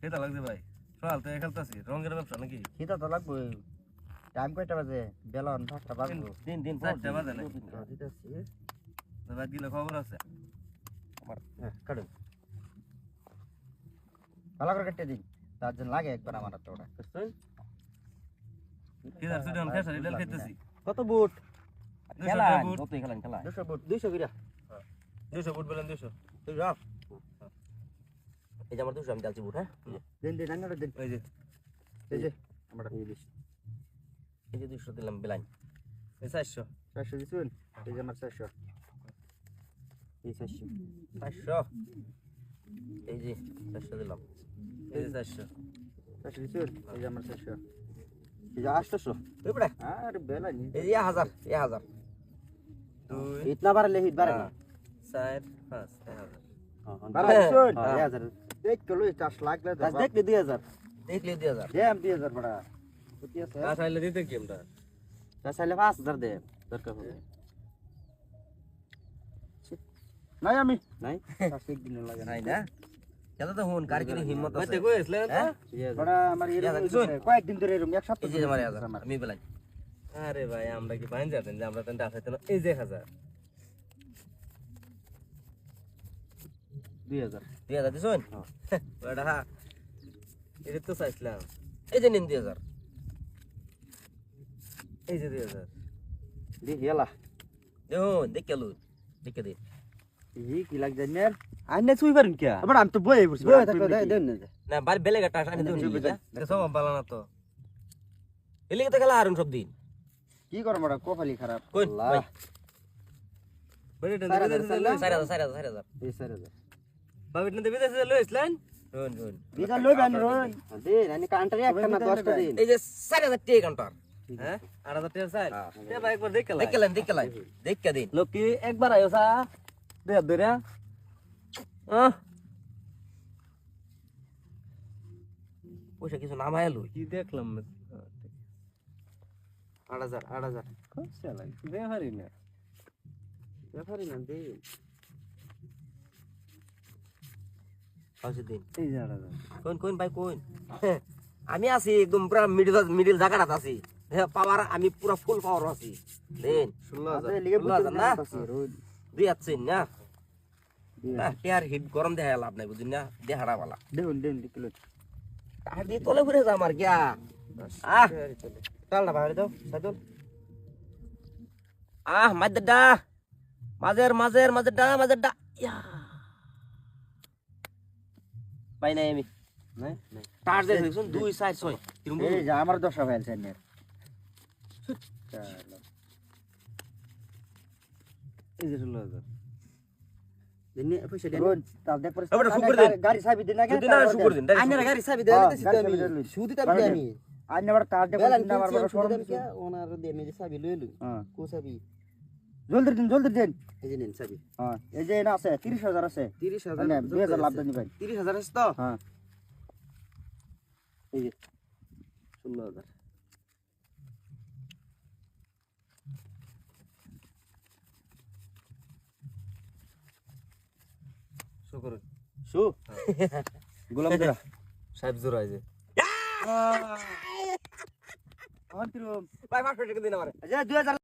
কেটা লাগছে ভাই। সকাল থেকে খেলতেছি। রঙের ব্যবসা নাকি? খিদা তো লাগবে টাইম কয়টা বাজে? বেলন পাঁচটা বাজবো। দিন দিন চারটা বাজে নাকি? দিতেছি। রাত খবর আছে? হ্যাঁ কাটুন। ভালো করে কেটে দিন। তার জন্য লাগে একবার আমার হাতে ওটা। কেদার সুডান খেসারি ডাল খেতেছি। কত বুট? খেলা কত খেলান খেলা দুশো বুট দুইশো কিরা দুশো ফুট বলেন দুশো। দুইশো এই যে আমার দুশো আমি ডালছি বুট হ্যাঁ? দিন দিন আঙুলে দিন। ওই যে এই যে আমার এই যে দুইশো দিলাম বেলাইন। এই চারশো। চারশো দিচ্ছেন এই যে আমার চারশো। এই চারশো। চারশো? এই যে চারশো দিলাম। এই যে চারশো। চারশো দিচ্ছেন এই যে আমার চারশো। এই যে আটশোশো এই আর এই যে হাজার এক হাজার। দুই হিট না বাড়ালে হিট বাড়ে না। চার পাঁচ হাজার। হ্যাঁ, দিচ্ছেন হ্যাঁ। এক হাজার দেখ কলো চাষ লাগলে তো দেখলে দুই হাজার দেখলে দুই হাজার দেম দুই হাজার বড়া বুঝি আছে কাজ আইলে দিতে কি আমরা তা চাইলে পাঁচ হাজার দে দরকার হবে নাই আমি নাই চাষ একদিন লাগে না নাই না খেলা তো হুন কারিগরি হিম্মত আছে কই আসলেন তো হ্যাঁ? বড়া আমার এক হাজার এরকম দিছেন? কয়েকদিন ধরে এরকম এক সপ্তাহ এই যে ধরে আমার চলতেছে হাজার আমার। আমি বেলাই আরে ভাই আমরা কি বাইন যাতেন যে আমরা তেন ডাকাইতেন এই যে এক হাজার দুই এটা সব খেলা আরুন সব দিন। কি করব রে কপালি খারাপ। আল্লাহ। বড় এটা 4000 4000 4000 4000 বাবিট না বিদেশে লই আসলেন? শুন শুন বিজা লই বান রই দিন আমি কাউন্টারে একটা না দশটা দিন এই যে চার হাজার টিয়ে কাউন্টার। হ্যাঁ? আট হাজার টাকা চাই। এ ভাই একবার দেখে লাই। দেখে লাইন দেখে দিন। লোকি একবার আয়ো সা হাত ধরে। আহ। পয়সা কিছু নামায় লই। কি দেখলাম আট হাজার আট হাজার। বেহারি না। ব্যাপারই না দিন পাঁচশো দিন এই যে আট হাজার কোন কোন ভাই কোন? আমি আছি একদম পুরা মিডিল মিডিল জায়গাটাত আছি। হ্যাঁ পাওয়ার আমি পুরা ফুল পাওয়ার আছি। দেন। আরে না? দুই আছেন না? টেয়ার হিট গরম দেখা লাভ নাই বুঝুন না? দেহাড়া বালা। দেখুন দেন কিলো আর দিয়ে তলে ঘুরে যা আমার গিয়া। আহ চাল। না বাইরে দাও সাইদুল। আহ মাঝের ডা মাঝের মাঝের মাঝের ডা মাঝের ডা ইয়া। পাই নাই আমি। টার দেখুন দুই সাইড ছয় এই যে আমার দশা ফাইল সেনের এই যে ষোলো হাজার। গাড়ি চাবি দিন গাড়ি চাবি। হ্যাঁ, দেন। আমি। জলদি দিন জলদি দিন। এই যে নিন হ্যাঁ এই যে না আছে 30000 আছে। তিরিশ মানে 2000 লাভ দেন ভাই। তিরিশ হাজার আছে তো? হ্যাঁ। এই যে ষোলো হাজার। শুকুর শু? গোলাম দিরা সাহেব জোড়াই যে। অন্তিরম ভাই টাকা দিন আমার। যে 2000